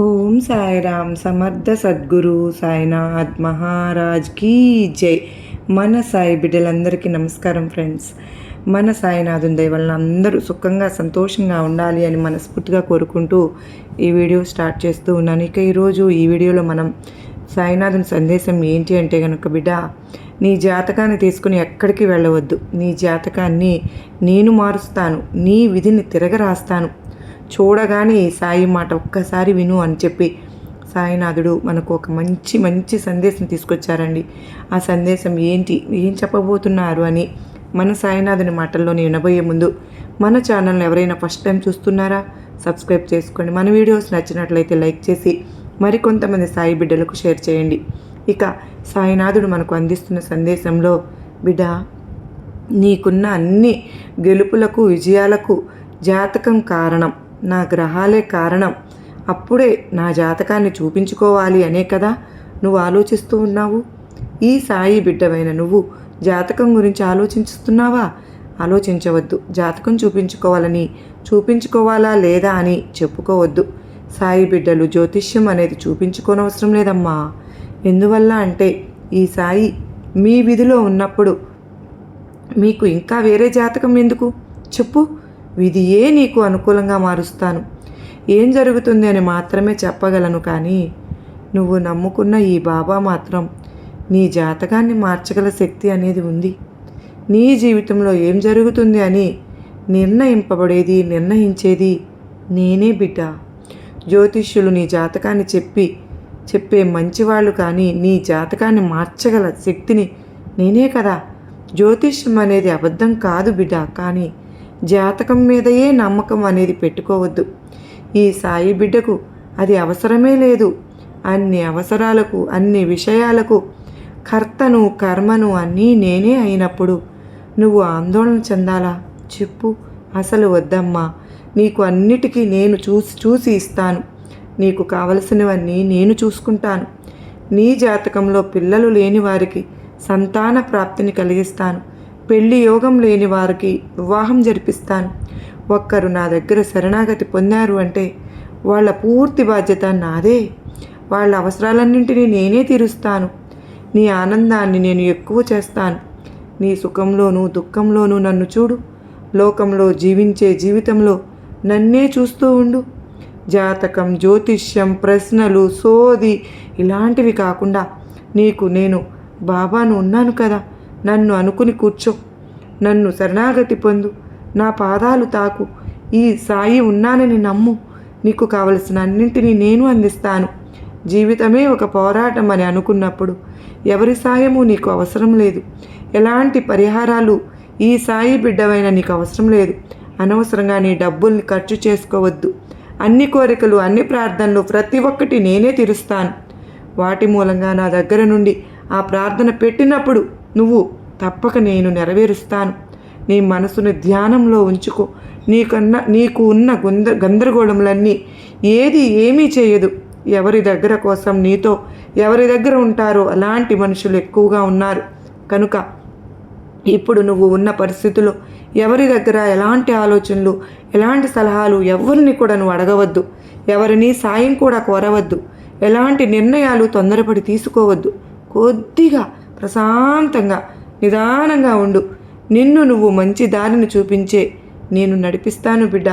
ఓం సాయిరామ్ సమర్థ సద్గురు సాయినాథ్ మహారాజ్ కీ జై. మన సాయి బిడ్డలందరికీ నమస్కారం ఫ్రెండ్స్. మన సాయినాథుని దయ వలన అందరూ సుఖంగా సంతోషంగా ఉండాలి అని మనస్ఫూర్తిగా కోరుకుంటూ ఈ వీడియో స్టార్ట్ చేస్తూ ఉన్నాను. ఇక ఈరోజు ఈ వీడియోలో మనం సాయినాథుని సందేశం ఏంటి అంటే కనుక బిడ్డ నీ జాతకాన్ని తీసుకుని ఎక్కడికి వెళ్ళవద్దు. నీ జాతకాన్ని నేను మారుస్తాను నీ విధిని తిరగరాస్తాను చూడగానే ఈ సాయి మాట ఒక్కసారి విను అని చెప్పి సాయినాథుడు మనకు ఒక మంచి మంచి సందేశం తీసుకొచ్చారండి. ఆ సందేశం ఏంటి? ఏం చెప్పబోతున్నారు అని మన సాయినాథుని మాటల్లోనే వినబోయే ముందు మన ఛానల్ని ఎవరైనా ఫస్ట్ టైం చూస్తున్నారా? సబ్స్క్రైబ్ చేసుకోండి. మన వీడియోస్ నచ్చినట్లయితే లైక్ చేసి మరికొంతమంది సాయి బిడ్డలకు షేర్ చేయండి. ఇక సాయినాథుడు మనకు అందిస్తున్న సందేశంలో బిడ్డ నీకున్న అన్ని గెలుపులకు విజయాలకు జాతకం కారణం. నా గ్రహాలే కారణం. అప్పుడే నా జాతకాన్ని చూపించుకోవాలి అనే కదా నువ్వు ఆలోచిస్తూ ఉన్నావు? ఈ సాయి బిడ్డవైన నువ్వు జాతకం గురించి ఆలోచిస్తున్నావా ఆలోచించవద్దు. జాతకం చూపించుకోవాలని చూపించుకోవాలా లేదా అని చెప్పుకోవద్దు. సాయి బిడ్డలు జ్యోతిష్యం అనేది చూపించుకోనవసరం లేదమ్మా. ఎందువల్ల అంటే ఈ సాయి మీ విధిలో ఉన్నప్పుడు మీకు ఇంకా వేరే జాతకం ఎందుకు? చెప్పు. విధియే నీకు అనుకూలంగా మారుస్తాను. ఏం జరుగుతుంది అని మాత్రమే చెప్పగలను కానీ నువ్వు నమ్ముకున్న ఈ బాబా మాత్రం నీ జాతకాన్ని మార్చగల శక్తి అనేది ఉంది. నీ జీవితంలో ఏం జరుగుతుంది అని నిర్ణయింపబడేది నిర్ణయించేది నేనే బిడ్డ. జ్యోతిష్యులు నీ జాతకాన్ని చెప్పి చెప్పే మంచివాళ్ళు కానీ నీ జాతకాన్ని మార్చగల శక్తిని నేనే కదా. జ్యోతిష్యం అనేది అబద్ధం కాదు బిడ్డ కానీ జాతకం మీదయే నమ్మకం అనేది పెట్టుకోవద్దు. ఈ సాయి బిడ్డకు అది అవసరమే లేదు. అన్ని అవసరాలకు అన్ని విషయాలకు కర్తను కర్మను అన్నీ నేనే అయినప్పుడు నువ్వు ఆందోళన చెందాలా? చెప్పు. అసలు వద్దమ్మా. నీకు అన్నిటికీ నేను చూసి చూసి ఇస్తాను. నీకు కావలసినవన్నీ నేను చూసుకుంటాను. నీ జాతకంలో పిల్లలు లేని వారికి సంతాన ప్రాప్తిని కలిగిస్తాను. పెళ్ళి యోగం లేని వారికి వివాహం జరిపిస్తాను. ఒక్కరు నా దగ్గర శరణాగతి పొందారు అంటే వాళ్ళ పూర్తి బాధ్యత నాదే. వాళ్ళ అవసరాలన్నింటినీ నేనే తీరుస్తాను. నీ ఆనందాన్ని నేను ఎక్కువ చేస్తాను. నీ సుఖంలోనూ దుఃఖంలోనూ నన్ను చూడు. లోకంలో జీవించే జీవితంలో నన్నే చూస్తూ ఉండు. జాతకం జ్యోతిష్యం ప్రశ్నలు సోది ఇలాంటివి కాకుండా నీకు నేను బాబాను ఉన్నాను కదా. నన్ను అనుకుని కూర్చో. నన్ను శరణాగతి పొందు. నా పాదాలు తాకు. ఈ సాయి ఉన్నానని నమ్ము. నీకు కావలసిన అన్నింటినీ నేను అందిస్తాను. జీవితమే ఒక పోరాటం అని అనుకున్నప్పుడు ఎవరి సాయము నీకు అవసరం లేదు. ఎలాంటి పరిహారాలు ఈ సాయి బిడ్డవైన నీకు అవసరం లేదు. అనవసరంగా నీ డబ్బుల్ని ఖర్చు చేసుకోవద్దు. అన్ని కోరికలు అన్ని ప్రార్థనలు ప్రతి ఒక్కటి నేనే తీరుస్తాను. వాటి మూలంగా నా దగ్గర నుండి ఆ ప్రార్థన పెట్టినప్పుడు నువ్వు తప్పక నేను నెరవేరుస్తాను. నీ మనసును ధ్యానంలో ఉంచుకో. నీకన్నా నీకు ఉన్న గంద గందరగోళములన్నీ ఏది ఏమీ చేయదు. ఎవరి దగ్గర కోసం నీతో ఎవరి దగ్గర ఉంటారో అలాంటి మనుషులు ఎక్కువగా ఉన్నారు. కనుక ఇప్పుడు నువ్వు ఉన్న పరిస్థితుల్లో ఎవరి దగ్గర ఎలాంటి ఆలోచనలు ఎలాంటి సలహాలు ఎవరిని కూడా నువ్వు అడగవద్దు. ఎవరిని సాయం కూడా కోరవద్దు. ఎలాంటి నిర్ణయాలు తొందరపడి తీసుకోవద్దు. కొద్దిగా ప్రశాంతంగా నిదానంగా ఉండు. నిన్ను నువ్వు మంచి దారిని చూపించే నేను నడిపిస్తాను బిడ్డ.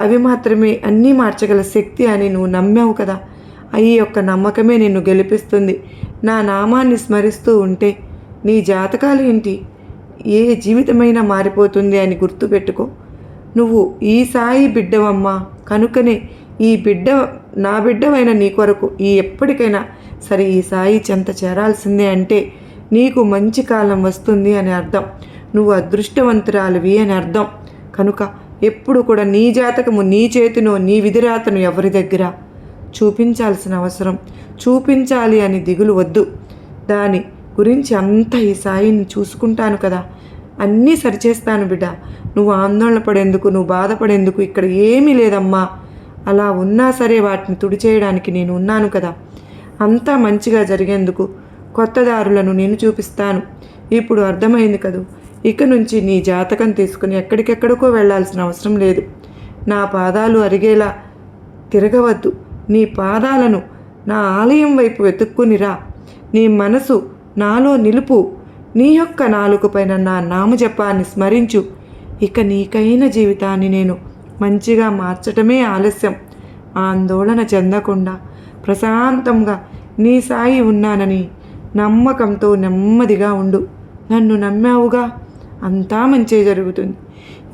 అవి మాత్రమే అన్నీ మార్చగల శక్తి అని నువ్వు నమ్మావు కదా. అయ్యి యొక్క నమ్మకమే నిన్ను గెలిపిస్తుంది. నా నామాన్ని స్మరిస్తూ ఉంటే నీ జాతకాలు ఏంటి? ఏ జీవితమైనా మారిపోతుంది అని గుర్తుపెట్టుకో. నువ్వు ఈ సాయి బిడ్డవమ్మా. కనుకనే ఈ బిడ్డ నా బిడ్డవైన నీ కొరకు ఈ ఎప్పటికైనా సరే ఈ సాయి చెంత చేరాల్సిందే అంటే నీకు మంచి కాలం వస్తుంది అని అర్థం. నువ్వు అదృష్టవంతురాలివి అని అర్థం. కనుక ఎప్పుడు కూడా నీ జాతకము నీ చేతినో నీ విధిరాతను ఎవరి దగ్గర? చూపించాల్సిన అవసరం. చూపించాలి అని దిగులు వద్దు. దాని గురించి అంతా ఈ సాయిని చూసుకుంటాను కదా. అన్నీ సరిచేస్తాను బిడ్డ. నువ్వు ఆందోళన పడేందుకు నువ్వు బాధపడేందుకు ఇక్కడ ఏమీ లేదమ్మా. అలా ఉన్నా సరే వాటిని తుడిచేయడానికి నేను ఉన్నాను కదా. అంతా మంచిగా జరిగేందుకు కొత్త దారులను నేను చూపిస్తాను. ఇప్పుడు అర్థమైంది కదూ? ఇక నుంచి నీ జాతకం తీసుకుని ఎక్కడికెక్కడికో వెళ్ళాల్సిన అవసరం లేదు. నా పాదాలు అరిగేలా తిరగవద్దు. నీ పాదాలను నా ఆలయం వైపు వెతుక్కునిరా నీ మనసు నాలో నిలుపు. నీ యొక్క నాలుకపైన నా నామజపాన్ని స్మరించు. ఇక నీకైన జీవితాన్ని నేను మంచిగా మార్చటమే ఆలస్యం. ఆందోళన చెందకుండా ప్రశాంతంగా నీ సాయి ఉన్నానని నమ్మకంతో నెమ్మదిగా ఉండు. నన్ను నమ్మావుగా? అంతా మంచే జరుగుతుంది.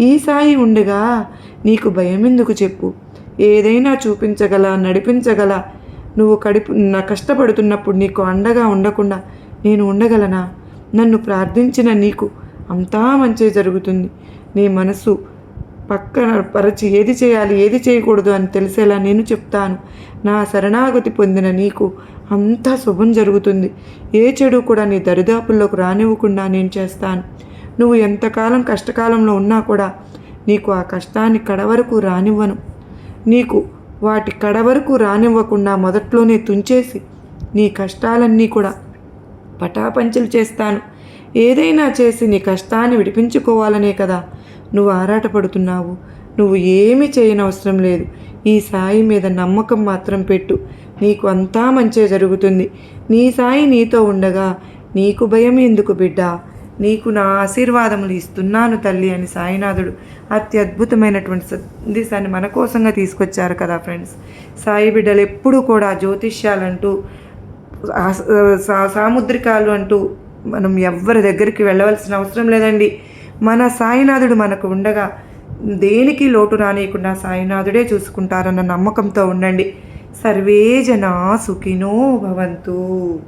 ఈ సాయి ఉండగా నీకు భయం ఎందుకు చెప్పు? ఏదైనా చూపించగల నడిపించగల? నువ్వు కడుపు నా కష్టపడుతున్నప్పుడు నీకు అండగా ఉండకుండా నేను ఉండగలనా? నన్ను ప్రార్థించిన నీకు అంతా మంచి జరుగుతుంది. నీ మనసు పక్కన పరచి ఏది చేయాలి ఏది చేయకూడదు అని తెలిసేలా నేను చెప్తాను. నా శరణాగతి పొందిన నీకు అంతా శుభం జరుగుతుంది. ఏ చెడు కూడా నీ దరిదాపుల్లోకి రానివ్వకుండా నేను చేస్తాను. నువ్వు ఎంతకాలం కష్టకాలంలో ఉన్నా కూడా నీకు ఆ కష్టాన్ని కడవరకు రానివ్వను. నీకు వాటి కడవరకు రానివ్వకుండా మొదట్లోనే తుంచేసి నీ కష్టాలన్నీ కూడా పటాపంచలు చేస్తాను. ఏదైనా చేసి నీ కష్టాన్ని విడిపించుకోవాలనే కదా నువ్వు ఆరాటపడుతున్నావు. నువ్వు ఏమీ చేయనవసరం లేదు. ఈ సాయి మీద నమ్మకం మాత్రం పెట్టు. నీకు అంతా మంచే జరుగుతుంది. నీ సాయి నీతో ఉండగా నీకు భయం ఎందుకు బిడ్డ? నీకు నా ఆశీర్వాదములు ఇస్తున్నాను తల్లి అని సాయినాథుడు అత్యద్భుతమైనటువంటి సందేశాన్ని మన కోసంగా తీసుకొచ్చారు కదా ఫ్రెండ్స్. సాయి బిడ్డలు ఎప్పుడూ కూడా జ్యోతిష్యాలంటూ సా- సాముద్రికాలు అంటూ మనం ఎవ్వరి దగ్గరికి వెళ్ళవలసిన అవసరం లేదండి. మన సాయినాథుడు మనకు ఉండగా దేనికి లోటు రానియకుండా సాయినాథుడే చూసుకుంటారన్న నమ్మకంతో ఉండండి. సర్వే జనా సుఖినో భవంతు.